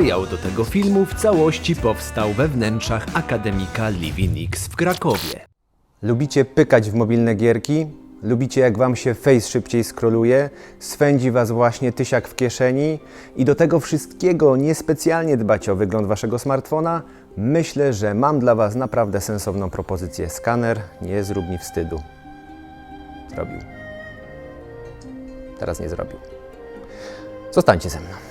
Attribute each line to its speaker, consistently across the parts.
Speaker 1: Materiał do tego filmu w całości powstał we wnętrzach Akademika Livinix w Krakowie.
Speaker 2: Lubicie pykać w mobilne gierki? Lubicie jak wam się face szybciej skroluje? Swędzi was właśnie tysiak w kieszeni? I do tego wszystkiego niespecjalnie dbacie o wygląd waszego smartfona? Myślę, że mam dla was naprawdę sensowną propozycję. Skaner nie zrób mi wstydu. Zrobił. Teraz nie zrobił. Zostańcie ze mną.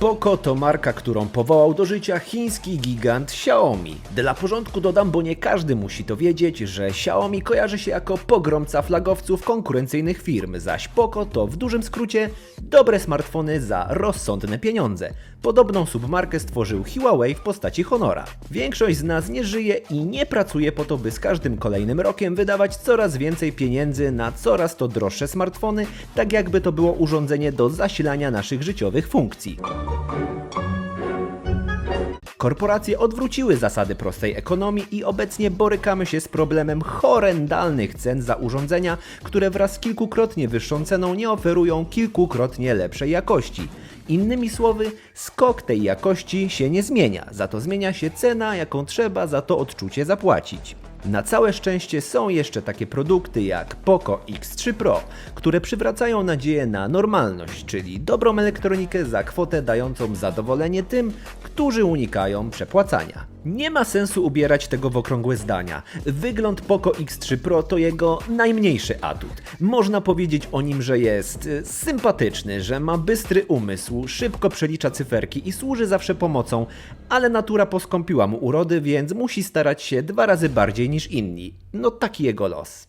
Speaker 1: Poco to marka, którą powołał do życia chiński gigant Xiaomi. Dla porządku dodam, bo nie każdy musi to wiedzieć, że Xiaomi kojarzy się jako pogromca flagowców konkurencyjnych firm, zaś Poco to w dużym skrócie dobre smartfony za rozsądne pieniądze. Podobną submarkę stworzył Huawei w postaci Honora. Większość z nas nie żyje i nie pracuje po to, by z każdym kolejnym rokiem wydawać coraz więcej pieniędzy na coraz to droższe smartfony, tak jakby to było urządzenie do zasilania naszych życiowych funkcji. Korporacje odwróciły zasady prostej ekonomii i obecnie borykamy się z problemem horrendalnych cen za urządzenia, które wraz z kilkukrotnie wyższą ceną nie oferują kilkukrotnie lepszej jakości. Innymi słowy, skok tej jakości się nie zmienia, za to zmienia się cena, jaką trzeba za to odczucie zapłacić. Na całe szczęście są jeszcze takie produkty jak Poco X3 Pro, które przywracają nadzieję na normalność, czyli dobrą elektronikę za kwotę dającą zadowolenie tym, którzy unikają przepłacania. Nie ma sensu ubierać tego w okrągłe zdania. Wygląd Poco X3 Pro to jego najmniejszy atut. Można powiedzieć o nim, że jest y, sympatyczny, że ma bystry umysł, szybko przelicza cyferki i służy zawsze pomocą, ale natura poskąpiła mu urody, więc musi starać się dwa razy bardziej niż inni. No taki jego los.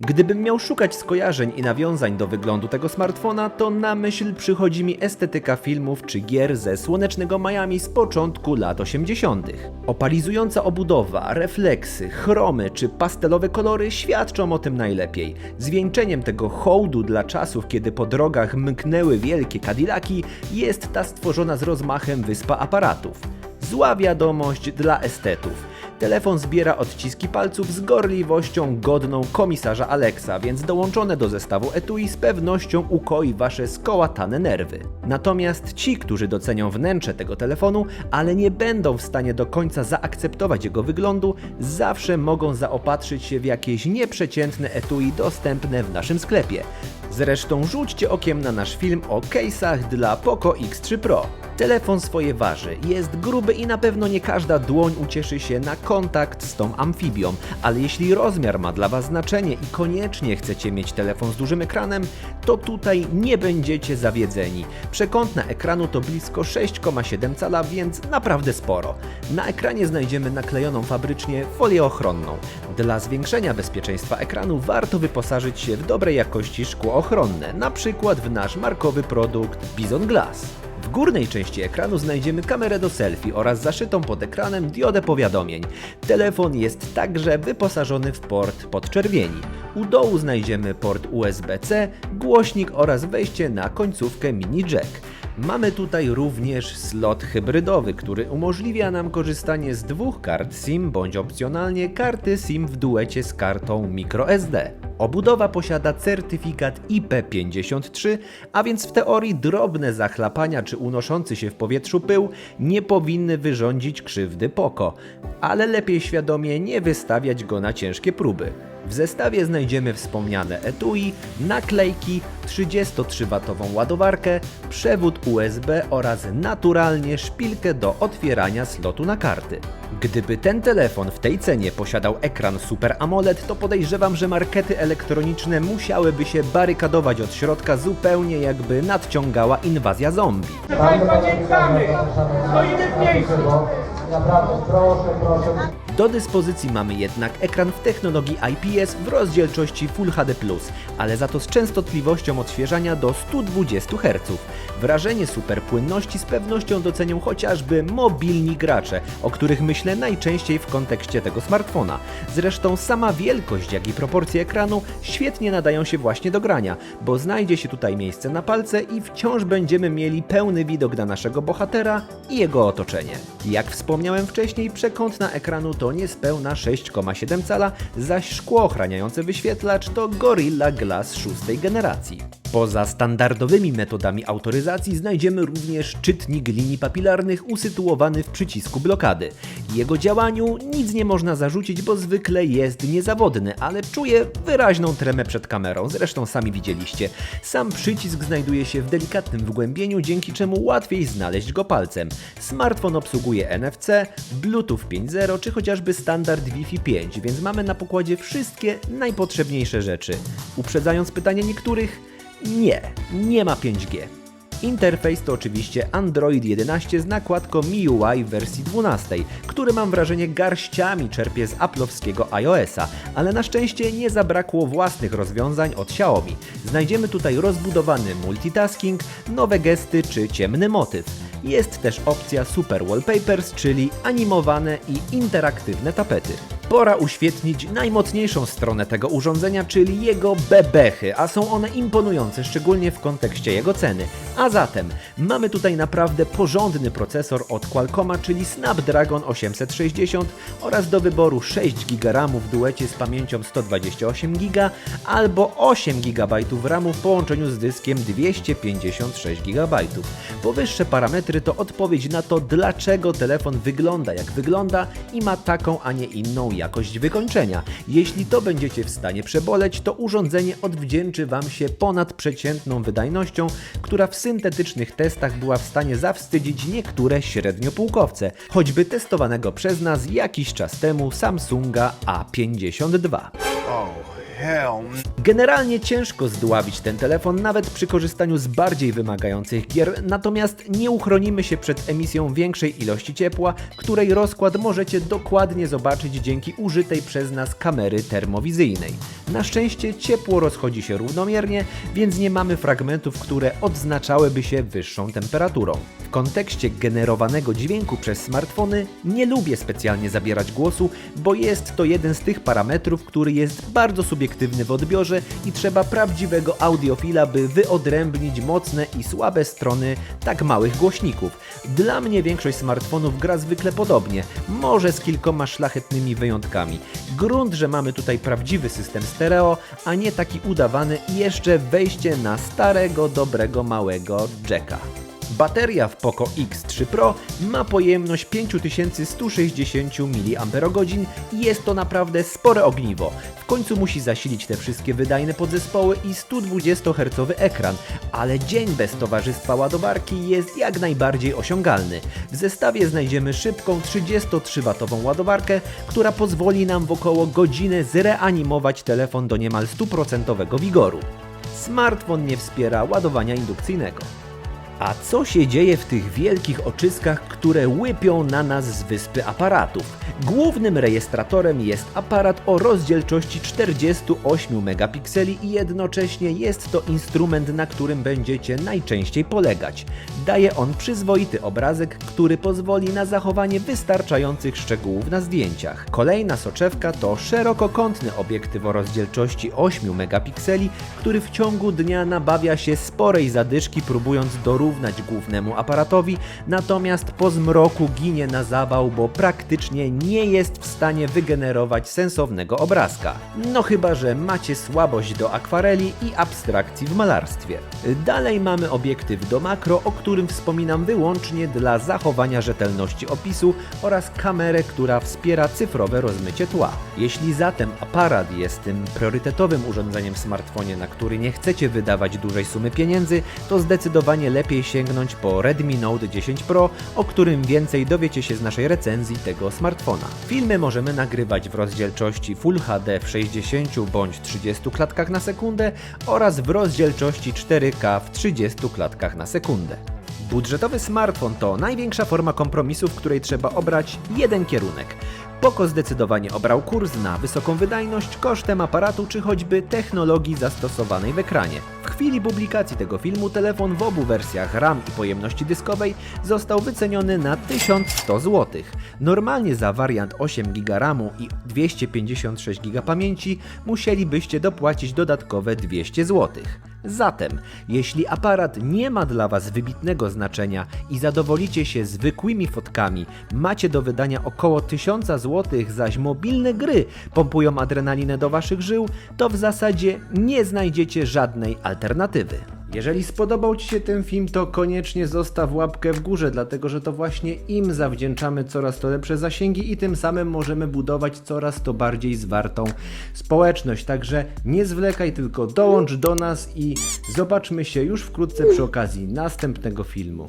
Speaker 1: Gdybym miał szukać skojarzeń i nawiązań do wyglądu tego smartfona, to na myśl przychodzi mi estetyka filmów czy gier ze słonecznego Miami z początku lat 80. Opalizująca obudowa, refleksy, chromy czy pastelowe kolory świadczą o tym najlepiej. Zwieńczeniem tego hołdu dla czasów, kiedy po drogach mknęły wielkie Cadillaki, jest ta stworzona z rozmachem wyspa aparatów. Zła wiadomość dla estetów. Telefon zbiera odciski palców z gorliwością godną komisarza Alexa, więc dołączone do zestawu etui z pewnością ukoi wasze skołatane nerwy. Natomiast ci, którzy docenią wnętrze tego telefonu, ale nie będą w stanie do końca zaakceptować jego wyglądu, zawsze mogą zaopatrzyć się w jakieś nieprzeciętne etui dostępne w naszym sklepie. Zresztą rzućcie okiem na nasz film o case'ach dla Poco X3 Pro. Telefon swoje waży, jest gruby i na pewno nie każda dłoń ucieszy się na kontakt z tą amfibią, ale jeśli rozmiar ma dla Was znaczenie i koniecznie chcecie mieć telefon z dużym ekranem, to tutaj nie będziecie zawiedzeni. Przekątna ekranu to blisko 6,7 cala, więc naprawdę sporo. Na ekranie znajdziemy naklejoną fabrycznie folię ochronną. Dla zwiększenia bezpieczeństwa ekranu warto wyposażyć się w dobrej jakości szkło ochronne, na przykład w nasz markowy produkt Bison Glass. W górnej części ekranu znajdziemy kamerę do selfie oraz zaszytą pod ekranem diodę powiadomień. Telefon jest także wyposażony w port podczerwieni. U dołu znajdziemy port USB-C, głośnik oraz wejście na końcówkę mini jack. Mamy tutaj również slot hybrydowy, który umożliwia nam korzystanie z dwóch kart SIM bądź opcjonalnie karty SIM w duecie z kartą microSD. Obudowa posiada certyfikat IP53, a więc w teorii drobne zachlapania czy unoszący się w powietrzu pył nie powinny wyrządzidzić krzywdy Poco, ale lepiej świadomie nie wystawiać go na ciężkie próby. W zestawie znajdziemy wspomniane etui, naklejki, 33W ładowarkę, przewód USB oraz naturalnie szpilkę do otwierania slotu na karty. Gdyby ten telefon w tej cenie posiadał ekran Super AMOLED, to podejrzewam, że markety elektroniczne musiałyby się barykadować od środka zupełnie jakby nadciągała inwazja zombie.
Speaker 3: Państwa! Stoimy w miejscu!
Speaker 4: Naprawdę, proszę, proszę.
Speaker 1: Do dyspozycji mamy jednak ekran w technologii IPS w rozdzielczości Full HD+, ale za to z częstotliwością odświeżania do 120 Hz. Wrażenie superpłynności z pewnością docenią chociażby mobilni gracze, o których myślę najczęściej w kontekście tego smartfona. Zresztą sama wielkość, jak i proporcje ekranu świetnie nadają się właśnie do grania, bo znajdzie się tutaj miejsce na palce i wciąż będziemy mieli pełny widok na naszego bohatera i jego otoczenie. Jak wspomniałem wcześniej, przekątna ekranu to niespełna 6,7 cala, zaś szkło ochraniające wyświetlacz to Gorilla Glass szóstej generacji. Poza standardowymi metodami autoryzacji znajdziemy również czytnik linii papilarnych usytuowany w przycisku blokady. Jego działaniu nic nie można zarzucić, bo zwykle jest niezawodny, ale czuję wyraźną tremę przed kamerą, zresztą sami widzieliście. Sam przycisk znajduje się w delikatnym wgłębieniu, dzięki czemu łatwiej znaleźć go palcem. Smartfon obsługuje NFC, Bluetooth 5.0 czy chociażby standard Wi-Fi 5, więc mamy na pokładzie wszystkie najpotrzebniejsze rzeczy. Uprzedzając pytanie niektórych, nie, nie ma 5G. Interfejs to oczywiście Android 11 z nakładką MIUI w wersji 12, który mam wrażenie garściami czerpie z Apple'owskiego iOS-a, ale na szczęście nie zabrakło własnych rozwiązań od Xiaomi. Znajdziemy tutaj rozbudowany multitasking, nowe gesty czy ciemny motyw. Jest też opcja Super Wallpapers, czyli animowane i interaktywne tapety. Pora uświetnić najmocniejszą stronę tego urządzenia, czyli jego bebechy, a są one imponujące, szczególnie w kontekście jego ceny. A zatem mamy tutaj naprawdę porządny procesor od Qualcomma, czyli Snapdragon 860 oraz do wyboru 6 GB RAMu w duecie z pamięcią 128 GB albo 8 GB RAMu w połączeniu z dyskiem 256 GB. Powyższe parametry to odpowiedź na to, dlaczego telefon wygląda jak wygląda i ma taką, a nie inną jakość wykończenia. Jeśli to będziecie w stanie przeboleć, to urządzenie odwdzięczy Wam się ponadprzeciętną wydajnością, która w syntetycznych testach była w stanie zawstydzić niektóre średniopółkowce, choćby testowanego przez nas jakiś czas temu Samsunga A52. Generalnie ciężko zdławić ten telefon nawet przy korzystaniu z bardziej wymagających gier, natomiast nie uchronimy się przed emisją większej ilości ciepła, której rozkład możecie dokładnie zobaczyć dzięki użytej przez nas kamery termowizyjnej. Na szczęście ciepło rozchodzi się równomiernie, więc nie mamy fragmentów, które odznaczałyby się wyższą temperaturą. W kontekście generowanego dźwięku przez smartfony nie lubię specjalnie zabierać głosu, bo jest to jeden z tych parametrów, który jest bardzo subiektywny w odbiorze i trzeba prawdziwego audiofila, by wyodrębnić mocne i słabe strony tak małych głośników. Dla mnie większość smartfonów gra zwykle podobnie, może z kilkoma szlachetnymi wyjątkami. Grunt, że mamy tutaj prawdziwy system stereo, a nie taki udawany i jeszcze wejście na starego, dobrego, małego jacka. Bateria w Poco X3 Pro ma pojemność 5160 mAh i jest to naprawdę spore ogniwo. W końcu musi zasilić te wszystkie wydajne podzespoły i 120 Hz ekran, ale dzień bez towarzystwa ładowarki jest jak najbardziej osiągalny. W zestawie znajdziemy szybką 33W ładowarkę, która pozwoli nam w około godzinę zreanimować telefon do niemal 100% wigoru. Smartfon nie wspiera ładowania indukcyjnego. A co się dzieje w tych wielkich oczyskach, które łypią na nas z wyspy aparatów? Głównym rejestratorem jest aparat o rozdzielczości 48 megapikseli i jednocześnie jest to instrument, na którym będziecie najczęściej polegać. Daje on przyzwoity obrazek, który pozwoli na zachowanie wystarczających szczegółów na zdjęciach. Kolejna soczewka to szerokokątny obiektyw o rozdzielczości 8 megapikseli, który w ciągu dnia nabawia się sporej zadyszki próbując dorównać głównemu aparatowi, natomiast po zmroku ginie na zawał, bo praktycznie nie jest w stanie wygenerować sensownego obrazka. No chyba, że macie słabość do akwareli i abstrakcji w malarstwie. Dalej mamy obiektyw do makro, o którym wspominam wyłącznie dla zachowania rzetelności opisu oraz kamerę, która wspiera cyfrowe rozmycie tła. Jeśli zatem aparat jest tym priorytetowym urządzeniem w smartfonie, na który nie chcecie wydawać dużej sumy pieniędzy, to zdecydowanie lepiej sięgnąć po Redmi Note 10 Pro, o którym więcej dowiecie się z naszej recenzji tego smartfona. Filmy możemy nagrywać w rozdzielczości Full HD w 60 bądź 30 klatkach na sekundę oraz w rozdzielczości 4K w 30 klatkach na sekundę. Budżetowy smartfon to największa forma kompromisu, w której trzeba obrać jeden kierunek. Poco zdecydowanie obrał kurs na wysoką wydajność kosztem aparatu czy choćby technologii zastosowanej w ekranie. W chwili publikacji tego filmu telefon w obu wersjach RAM i pojemności dyskowej został wyceniony na 1100 zł. Normalnie za wariant 8 GB RAMu i 256 GB pamięci musielibyście dopłacić dodatkowe 200 zł. Zatem, jeśli aparat nie ma dla Was wybitnego znaczenia i zadowolicie się zwykłymi fotkami, macie do wydania około 1000 zł, zaś mobilne gry pompują adrenalinę do Waszych żył, to w zasadzie nie znajdziecie żadnej alternatywy. Jeżeli spodobał Ci się ten film, to koniecznie zostaw łapkę w górze, dlatego że to właśnie im zawdzięczamy coraz to lepsze zasięgi i tym samym możemy budować coraz to bardziej zwartą społeczność. Także nie zwlekaj, tylko dołącz do nas i zobaczmy się już wkrótce przy okazji następnego filmu.